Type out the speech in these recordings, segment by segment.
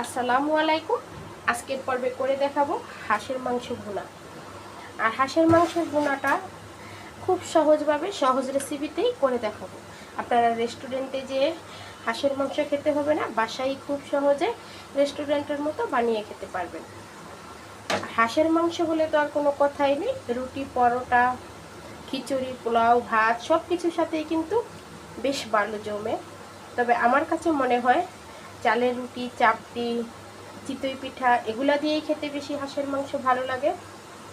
আসসালামু আলাইকুম। আজকের পর্বে করে দেখাবো হাঁসের মাংস ভুনা। আর হাঁসের মাংসের ভুনাটা খুব সহজভাবে সহজ রেসিপিতেই করে দেখাবো। আপনারা রেস্টুরেন্টে যেয়ে হাঁসের মাংস খেতে হবে না, বাসায় খুব সহজে রেস্টুরেন্টের মতো বানিয়ে খেতে পারবেন। হাঁসের মাংস হলে তো আর কোনো কথাই নেই। রুটি, পরোটা, খিচুড়ি, পোলাও, ভাত সব কিছুর সাথেই কিন্তু বেশ ভালো জমে। তবে আমার কাছে মনে হয় চালের রুটি, চাপটি, চিতই পিঠা, এগুলা দিয়েই খেতে বেশি হাঁসের মাংস ভালো লাগে।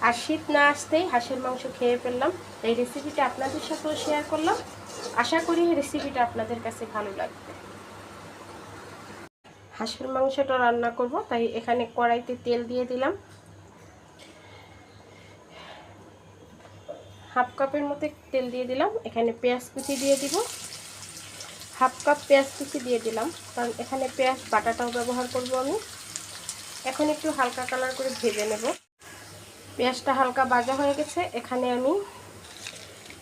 আর শীত না আসতেই হাঁসের মাংস খেয়ে ফেললাম। এই রেসিপিটা আপনাদের সাথেও শেয়ার করলাম। আশা করি রেসিপিটা আপনাদের কাছে ভালো লাগবে। হাঁসের মাংসটা রান্না করব, তাই এখানে কড়াইতে তেল দিয়ে দিলাম। হাফ কাপের মতো তেল দিয়ে দিলাম। এখানে পেঁয়াজ কুচি দিয়ে দিব। হাফ কাপ পেঁয়াজ কুচি দিয়ে দিলাম। কারণ এখানে পেঁয়াজ বাটাটাও ব্যবহার করব আমি। এখন একটু হালকা কালার করে ভেজে নেব। পেঁয়াজটা হালকা বাজা হয়ে গেছে। এখানে আমি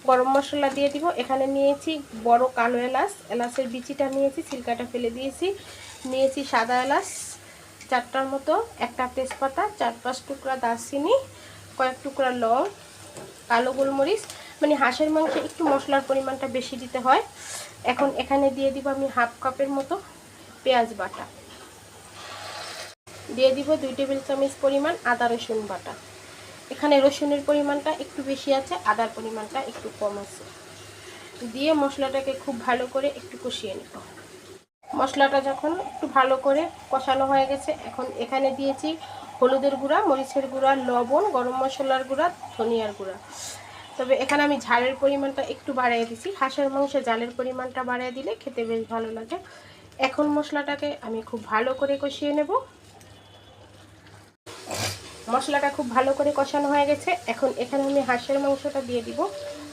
গরম মশলা দিয়ে দিব। এখানে নিয়েছি বড় কালো এলাচ। এলাচের বিচিটা নিয়েছি সিলকাটা ফেলে দিয়েছি। নিয়েছি সাদা এলাচ, চারটার মতো, একটা তেজপাতা, চার পাঁচ টুকরা দারচিনি, কয়েক টুকরা লং, কালো গোলমরিচ মানে হাঁসের মাংসে একটু মশলার পরিমাণটা বেশি দিতে হয়। এখন এখানে দিয়ে দিব আমি হাফ কাপের মতো পেঁয়াজ বাটা। দিয়ে দিব দুই টেবিল চামচ পরিমাণ আদা রসুন বাটা। এখানে রসুনের পরিমাণটা একটু বেশি আছে, আদার পরিমাণটা একটু কম আছে। দিয়ে মশলাটাকে খুব ভালো করে একটু কষিয়ে নেব। মশলাটা যখন একটু ভালো করে কষানো হয়ে গেছে, এখন এখানে দিয়েছি হলুদের গুঁড়া, মরিচের গুঁড়া, লবণ, গরম মশলার গুঁড়া, ধনিয়ার গুঁড়া। তবে এখানে আমি ঝালের পরিমাণটা একটু বাড়িয়ে দিছি হাঁসের মাংসে জালের পরিমাণটা বাড়িয়ে দিলে খেতে বেশ ভালো লাগে। এখন মশলাটাকে আমি খুব ভালো করে কষিয়ে নেব। মশলাটা খুব ভালো করে কষানো হয়ে গেছে। এখন এখানে আমি হাঁসের মাংসটা দিয়ে দিব।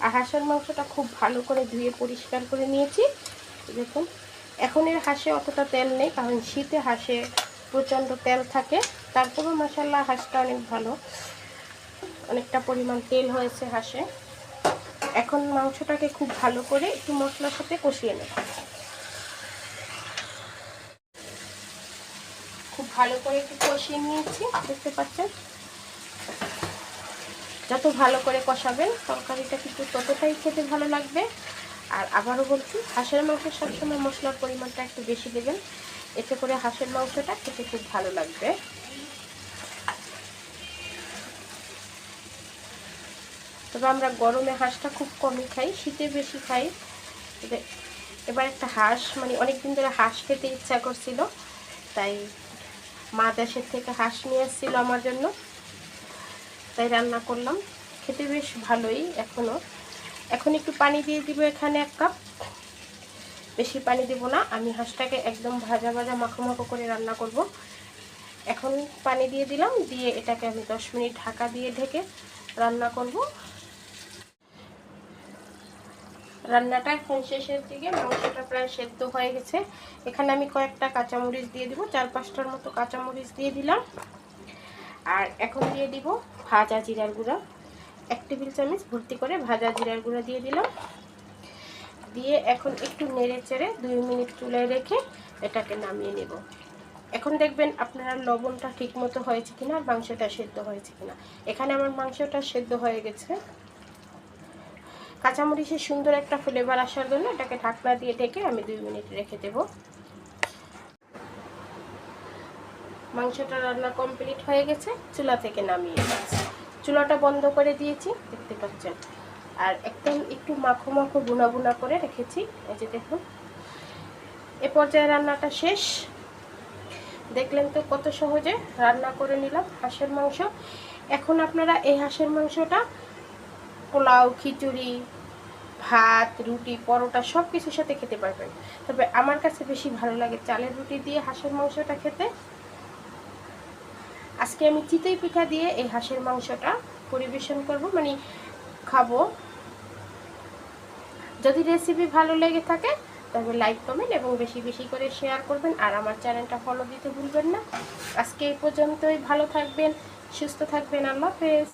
আর হাঁসের মাংসটা খুব ভালো করে ধুয়ে পরিষ্কার করে নিয়েছি। দেখুন এখন এর হাঁসে অতটা তেল নেই, কারণ শীতে হাঁসে প্রচণ্ড তেল থাকে। তারপরেও মশাল্লা হাঁসটা অনেক ভালো। অনেকটা পরিমাণ তেল হয়েছে হাঁসে। এখন মাংসটাকে খুব ভালো করে একটু মশলার সাথে কষিয়ে নেব। খুব ভালো করে একটু কষিয়ে নিয়েছি, দেখতে পাচ্ছেন? যত ভালো করে কষাবেন, তরকারিটা কিন্তু ততটাই খেতে ভালো লাগবে। আর আবারও বলছি, হাঁসের মাংস সবসময় মশলার পরিমাণটা একটু বেশি দেবেন। এতে করে হাঁসের মাংসটা খেতে খুব ভালো লাগবে। তবে আমরা গরমে হাঁসটা খুব কমই খাই, শীতে বেশি খাই। এবার একটা হাঁস মানে অনেক দিন ধরে হাঁস খেতে ইচ্ছা করছিল, তাই মা দেশের থেকে হাঁস নিয়ে এসেছিল আমার জন্য। তাই রান্না করলাম, খেতে বেশ ভালোই এখনও এখন একটু পানি দিয়ে দিব এখানে এক কাপ। বেশি পানি দেব না, আমি হাঁসটাকে একদম ভাজা ভাজা মাখো মাখো করে রান্না করব। এখন পানি দিয়ে দিলাম, দিয়ে এটাকে আমি দশ মিনিট ঢাকা দিয়ে ঢেকে রান্না করব। রান্নাটা এখন শেষের দিকে, মাংসটা প্রায় সেদ্ধ হয়ে গেছে। এখানে আমি কয়েকটা কাঁচামরিচ দিয়ে দিব, চার পাঁচটার মতো কাঁচামরিচ দিয়ে দিলাম। আর এখন দিয়ে দিব ভাজা জিরার গুঁড়া। এক টেবিল চামচ ভর্তি করে ভাজা জিরার গুঁড়া দিয়ে দিলাম। দিয়ে এখন একটু নেড়ে চেড়ে দুই মিনিট চুলায় রেখে এটাকে নামিয়ে নেব। এখন দেখবেন আপনারা লবণটা ঠিক মতো হয়েছে কিনা আর মাংসটা সেদ্ধ হয়েছে কিনা। এখানে আমার মাংসটা সেদ্ধ হয়ে গেছে। কাঁচামরিচের সুন্দর একটা ফ্লেভার আসার জন্য এটাকে ঢাকনা দিয়ে ঢেকে আমি দুই মিনিট রেখে দেব। মাংসটা রান্না কমপ্লিট হয়ে গেছে, চুলা থেকে নামিয়ে চুলাটা বন্ধ করে দিয়েছি, দেখতে পাচ্ছেন। আর একদম একটু মাখো মাখো বুনা বুনা করে রেখেছি, এই যে দেখুন। এ পর্যায়ে রান্নাটা শেষ। দেখলেন তো কত সহজে রান্না করে নিলাম হাঁসের মাংস। এখন আপনারা এই হাঁসের মাংসটা পোলাও, খিচুড়ি ভাত, রুটি, পরোটা সব কিছুর সাথে খেতে পারবেন। তবে আমার কাছে বেশি ভালো লাগে চালের রুটি দিয়ে হাঁসের মাংসটা খেতে। আজকে আমি চিতই পিঠা দিয়ে এই হাঁসের মাংসটা পরিবেশন করব মানে খাব। যদি রেসিপি ভালো লেগে থাকে, তবে লাইক কমেন্ট এবং বেশি বেশি করে শেয়ার করবেন, আর আমার চ্যানেলটা ফলো দিতে ভুলবেন না। আজকে এই পর্যন্তই, ভালো থাকবেন, সুস্থ থাকবেন, আল্লাহ হাফেজ।